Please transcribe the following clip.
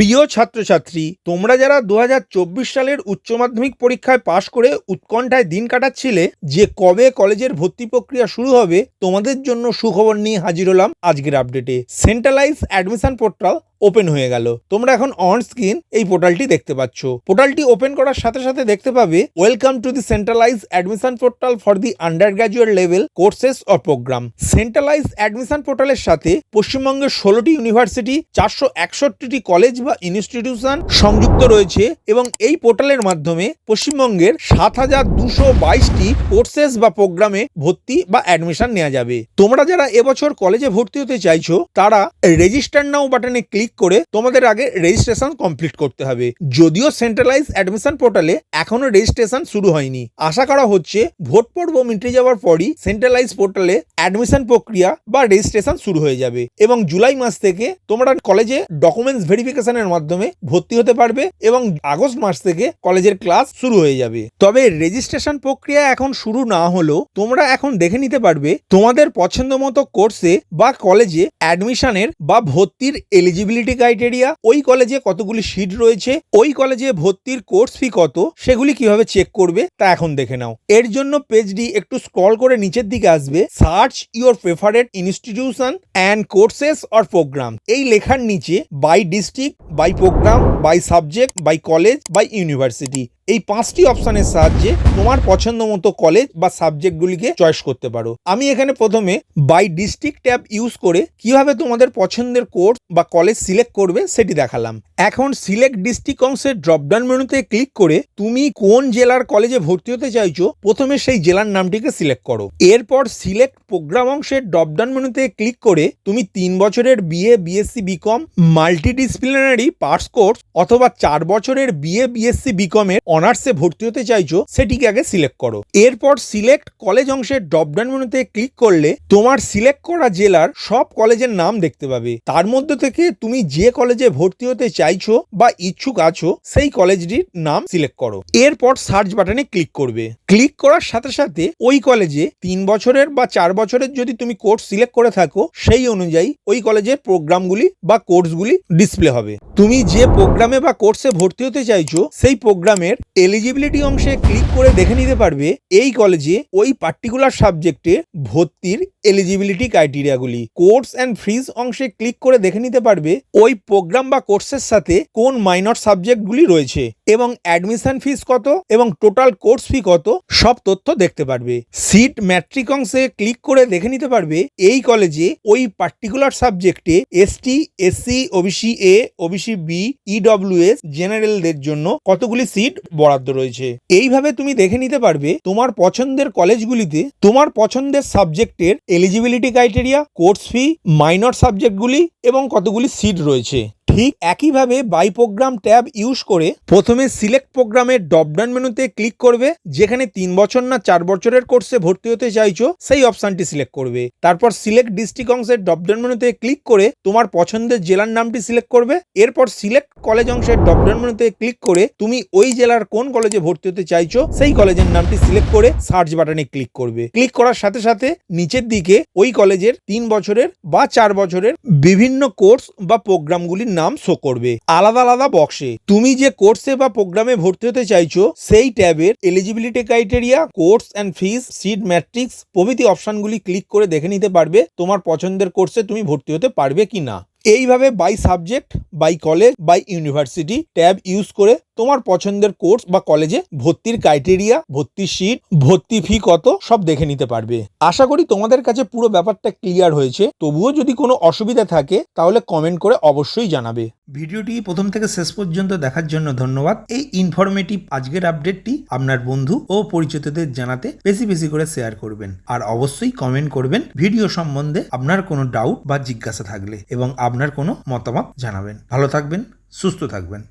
প্রিয় ছাত্রছাত্রী, তোমরা যারা দু হাজার চব্বিশ সালের উচ্চ মাধ্যমিক পরীক্ষায় পাশ করে উৎকণ্ঠায় দিন কাটাচ্ছিলে যে কবে কলেজের ভর্তি প্রক্রিয়া শুরু হবে, তোমাদের জন্য সুখবর নিয়ে হাজির হলাম আজকের আপডেটে সেন্ট্রালাইজ অ্যাডমিশন পোর্টাল ওপেন হয়ে গেল। তোমরা এখন অন স্ক্রিন এই পোর্টালটি দেখতে পাচ্ছ। পোর্টালটি ওপেন করার সাথে সাথে দেখতে পাবে welcome to the centralise admission portal for the undergraduate level courses or program centralise admission পোর্টালের সাথে পশ্চিমবঙ্গের ষোলোটি ইউনিভার্সিটি চারশো একষট্টিটি কলেজ বা ইনস্টিটিউশন সংযুক্ত রয়েছে এবং এই পোর্টালের মাধ্যমে পশ্চিমবঙ্গের সাত হাজার দুশো বাইশটি কোর্সেস বা প্রোগ্রামে ভর্তি বা অ্যাডমিশন নেওয়া যাবে। তোমরা যারা এবছর কলেজে ভর্তি হতে চাইছো, তারা রেজিস্টার নাও বাটনে ক্লিক করে তোমাদের আগে রেজিস্ট্রেশন কমপ্লিট করতে হবে। যদিও সেন্ট্রালাইজ অ্যাডমিশন পোর্টালে এখনও রেজিস্ট্রেশন শুরু হয়নি। আশা করা হচ্ছে ভোট পর্ব মিটে যাওয়ার পরই সেন্ট্রালাইজ পোর্টালে অ্যাডমিশন প্রক্রিয়া বা রেজিস্ট্রেশন শুরু হয়ে যাবে এবং জুলাই মাস থেকে তোমরা কলেজে ডকুমেন্টস ভেরিফিকেশনের মাধ্যমে ভর্তি হতে পারবে এবং আগস্ট মাস থেকে কলেজের ক্লাস শুরু হয়ে যাবে। তবে রেজিস্ট্রেশন প্রক্রিয়া এখন শুরু না হলেও তোমরা এখন দেখে নিতে পারবে তোমাদের পছন্দ মতো কোর্সে বা কলেজে অ্যাডমিশনের বা ভর্তির এলিজিবিলিটি ক্রাইটেরিয়া ওই কলেজে কতগুলি সিট রয়েছে, ওই কলেজে ভর্তির কোর্স ফি কত, সেগুলি কীভাবে চেক করবে, তা এখন দেখে নাও। এর জন্য পেজটি একটু স্ক্রল করে নিচের দিকে আসবে search your preferred institution and courses or program এই লেখার নিচে by district by program by subject by college by university এই পাঁচটি অপশনের সাহায্যে তোমার পছন্দ মতো কলেজ বা সাবজেক্টগুলিকে চয়েস করতে পারো। আমি এখানে প্রথমে বাই ডিস্ট্রিক্ট ট্যাব ইউজ করে কীভাবে তোমাদের পছন্দের কোর্স বা কলেজ সিলেক্ট করবে সেটি দেখালাম। এখন সিলেক্ট ডিস্ট্রিক্ট অংশের ড্রপডাউন মেনুতে ক্লিক করে তুমি কোন জেলার কলেজে ভর্তি হতে চাইছো, প্রথমে সেই জেলার নামটিকে সিলেক্ট করো। এরপর সিলেক্ট প্রোগ্রাম অংশের ড্রপডাউন মেনুতে ক্লিক করে তুমি তিন বছরের BA BSc BCom multidisciplinary parts course অথবা চার বছরের বিএ, বিএসসি বিকমের অনার্সে ভর্তি হতে চাইছো, সেটিকে আগে সিলেক্ট করো। এরপর সিলেক্ট কলেজ অংশের ড্রপডাউন মেনুতে ক্লিক করলে তোমার সিলেক্ট করা জেলার সব কলেজের নাম দেখতে পাবে। তার মধ্যে থেকে তুমি যে কলেজে ভর্তি হতে চাইছো বা ইচ্ছুক আছো, সেই কলেজটির নাম সিলেক্ট করো। এরপর সার্চ বাটনে ক্লিক করবে। ক্লিক করার সাথে সাথে ওই কলেজে তিন বছরের বা চার বছরের যদি তুমি কোর্স সিলেক্ট করে থাকো, সেই অনুযায়ী ওই কলেজের প্রোগ্রামগুলি বা কোর্সগুলি ডিসপ্লে হবে। তুমি যে প্রোগ্রামে বা কোর্সে ভর্তি হতে চাইছো, সেই প্রোগ্রামের এলিজিবিলিটি অংশে ক্লিক করে দেখে নিতে পারবে এই কলেজে ওই পার্টিকুলার সাবজেক্টে ভর্তির এলিজিবিলিটি ক্রাইটেরিয়াগুলি কোর্স অ্যান্ড ফিজ অংশে ক্লিক করে দেখে নিতে পারবে ওই প্রোগ্রাম বা কোর্সের সাথে কোন মাইনর সাবজেক্টগুলি রয়েছে। এবং অ্যাডমিশন ফিস কত এবং টোটাল কোর্স ফি কত, সব তথ্য দেখতে পারবে। সিট ম্যাট্রিক অংশে ক্লিক করে দেখে নিতে পারবে এই কলেজে ওই পার্টিকুলার সাবজেক্টে ST SC OBC A OBC B EWS জেনারেলদের জন্য কতগুলি সিট বরাদ্দ রয়েছে। এইভাবে তুমি দেখে নিতে পারবে তোমার পছন্দের কলেজগুলিতে তোমার পছন্দের সাবজেক্টের eligibility criteria course fee minor সাবজেক্টগুলি এবং কতগুলি সিট রয়েছে। ঠিক একইভাবে বাই প্রোগ্রাম ট্যাব ইউজ করে প্রথমে সিলেক্ট প্রোগ্রামের ড্রপডাউন মেনুতে ক্লিক করবে, যেখানে তিন বছর না চার বছরের কোর্সে ভর্তি হতে চাইছো, সেই অপশনটি সিলেক্ট করবে। তারপর সিলেক্ট ডিস্ট্রিক্ট অংশের ড্রপডাউন মেনুতে ক্লিক করে তোমার পছন্দের জেলার নামটি সিলেক্ট করবে। এরপর সিলেক্ট কলেজ অংশের ড্রপডাউন মেনুতে ক্লিক করে তুমি ওই জেলার কোন কলেজে ভর্তি হতে চাইছো, সেই কলেজের নামটি সিলেক্ট করে সার্চ বাটনে ক্লিক করবে। ক্লিক করার সাথে সাথে নিচের দিকে ওই কলেজের তিন বছরের বা চার বছরের বিভিন্ন কোর্স বা প্রোগ্রামগুলির নাম শো করবে। আলাদা আলাদা বক্সে তুমি যে কোর্সে বা প্রোগ্রামে ভর্তি হতে চাইছো, সেই ট্যাবের eligibility criteria course and fees seat matrix প্রভৃতি অপশনগুলি ক্লিক করে দেখে নিতে পারবে, তোমার পছন্দের কোর্সে তুমি ভর্তি হতে পারবে কি না এইভাবে by subject by college by university tab use করে তোমার পছন্দের কোর্স বা কলেজে ভর্তির ক্রাইটেরিয়া ভর্তির সিট ভর্তি ফি কত সব দেখে নিতে পারবে। আশা করি তোমাদের কাছে পুরো ব্যাপারটা ক্লিয়ার হয়েছে। তবুও যদি কোনো অসুবিধা থাকে, তাহলে কমেন্ট করে অবশ্যই জানাবে। ভিডিওটি প্রথম থেকে শেষ পর্যন্ত দেখার জন্য ধন্যবাদ। এই ইনফরমেটিভ আজকের আপডেটটি আপনার বন্ধু ও পরিচিতদের জানাতে বেশি বেশি করে শেয়ার করবেন। আর অবশ্যই কমেন্ট করবেন ভিডিও সম্বন্ধে আপনার কোনো ডাউট বা জিজ্ঞাসা থাকলে এবং আপনার কোনো মতামত জানাবেন। ভালো থাকবেন, সুস্থ থাকবেন।